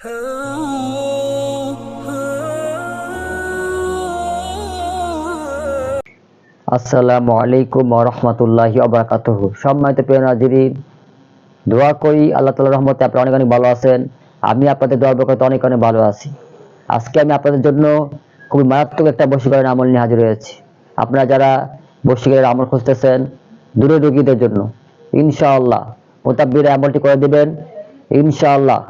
আসসালামু আলাইকুম রহমতুল্লাহি আবরাকাতুহ সম্মানিত প্রিয় নাজিরিন, দোয়া করি আল্লাহ তালা রহমতে আপনি অনেক অনেক ভালো আছেন। আমি আপনাদের দোয়ার বরকতে অনেক অনেক ভালো আছি। আজকে আমি আপনাদের জন্য খুবই মারাত্মক একটা বশীকরণ আমল নিয়ে হাজির হয়েছি। আপনারা যারা বশীকরণের আমল খুঁজতেছেন দূরের রোগীদের জন্য, ইনশাআল্লাহ মোতাব্বির আমলটি করে দিবেন। ইনশাআল্লাহ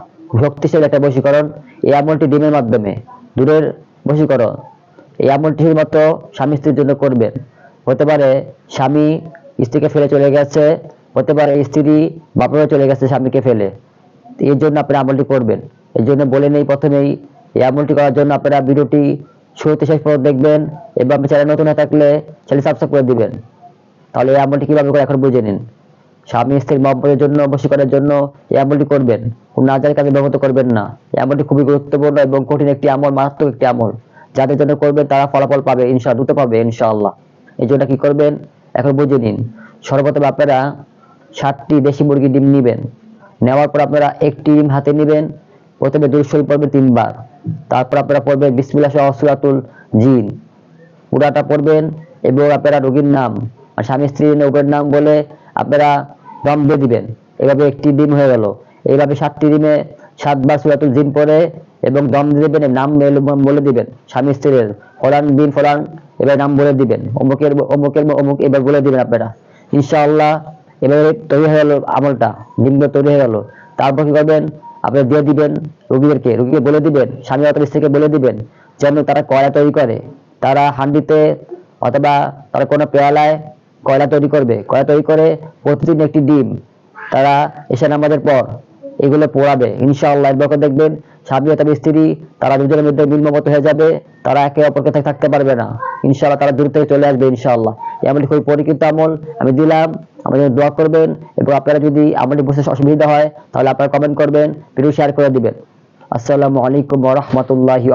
শক্তিশালী একটা বশীকরণ এই আমলটি ডিমের মাধ্যমে। দূরের বশীকরণ। এই আমলটি শুধুমাত্র স্বামী স্ত্রীর জন্য করবেন হতে পারে স্বামী স্ত্রীকে ফেলে চলে গেছে, হতে পারে স্ত্রী বাপরে চলে গেছে স্বামীকে ফেলে। এর জন্য আপনারা আমলটি করবেন। এর জন্য বলে নেই প্রথমেই, এই আমলটি করার জন্য আপনারা ভিডিওটি শুরু থেকে শেষ পর্যন্ত দেখবেন এবং আপনি চ্যানেল নতুন হয়ে থাকলে চ্যানেল সাবস্ক্রাইব করে দিবেন। তাহলে এই আমলটি কীভাবে করে এখন বুঝে নিন। স্বামী স্ত্রীর মহব্বতের জন্য, বশীকরণের জন্য এই আমলটি করবেন। কোন নাজার কাজে ব্যবহৃত করবেন না। এই আমলটি খুবই গুরুত্বপূর্ণ এবং কঠিন একটি আমল, মারাত্মক একটি আমল। যাদের জন্য করবেন, তারা ফলাফল পাবে ইনশা দ্রুত পাবে, ইনশাআল্লাহ। এই জন্য কি করবেন? এখন বুঝে নিন। সর্বপ্রথম আপনারা সাতটি দেশি মুরগি ডিম নিবেন। নেওয়ার পর আপনারা একটি ডিম হাতে নেবেন। প্রথমে দুরশরী পড়বে তিনবার। তারপর আপনারা পড়বেন বিসমিল্লাহ সহ সুরাতুল জিন। পুরাটা পড়বেন এবং আপনারা রোগীর নাম আর স্বামী স্ত্রীর নৌকের নাম বলে আপনারা দম দিয়ে দিবেন। এভাবে একটি ডিম হয়ে গেল। এইভাবে সাতটি ডিমে সাতবার সুরাতুল জিন পড়ে এবং দম দিয়ে দেবেন নাম বলে দিবেন। স্বামী স্ত্রীর ফলান বিন ফলান, এবার নাম বলে দিবেন। অমুকের অমুকের অমুক এবার বলে দিবেন আপনারা। ইনশাআল্লাহ, এবারে তৈরি হয়ে গেল আমলটা, ডিমগুলো তৈরি হয়ে গেল। তারপর কি করবেন? আপনি দিয়ে দিবেন রোগীদেরকে। রুগীকে বলে দিবেন, স্বামী অথবা স্ত্রীকে বলে দিবেন, যেন তারা কয়লা তৈরি করে। তারা হান্ডিতে অথবা তারা কোনো পেয়ালায় কয়লা তৈরি করবে? কয়লা তৈরি করে প্রতিদিন একটি ডিম। তারা এসে নামাজের পর এগুলো পোড়াবে। ইনশাআল্লাহ এরপর দেখবেন স্বামী অথবা স্ত্রী, তারা দুজনের মধ্যে মিলমত হয়ে যাবে, তারা একে অপরকে থাকতে পারবে না। ইনশাআল্লাহ তারা দূর থেকে চলে আসবে ইনশাআল্লাহ। এই আমলটি খুবই পরীক্ষিত আমল। আমি দিলাম আমাদের দোয়া করবেন এবং আপনারা যদি আমলটি বুঝতে অসুবিধা হয়, তাহলে আপনারা কমেন্ট করবেন ভিডিও শেয়ার করে দিবেন। আসসালামু আলাইকুম রাহমাতুল্লাহি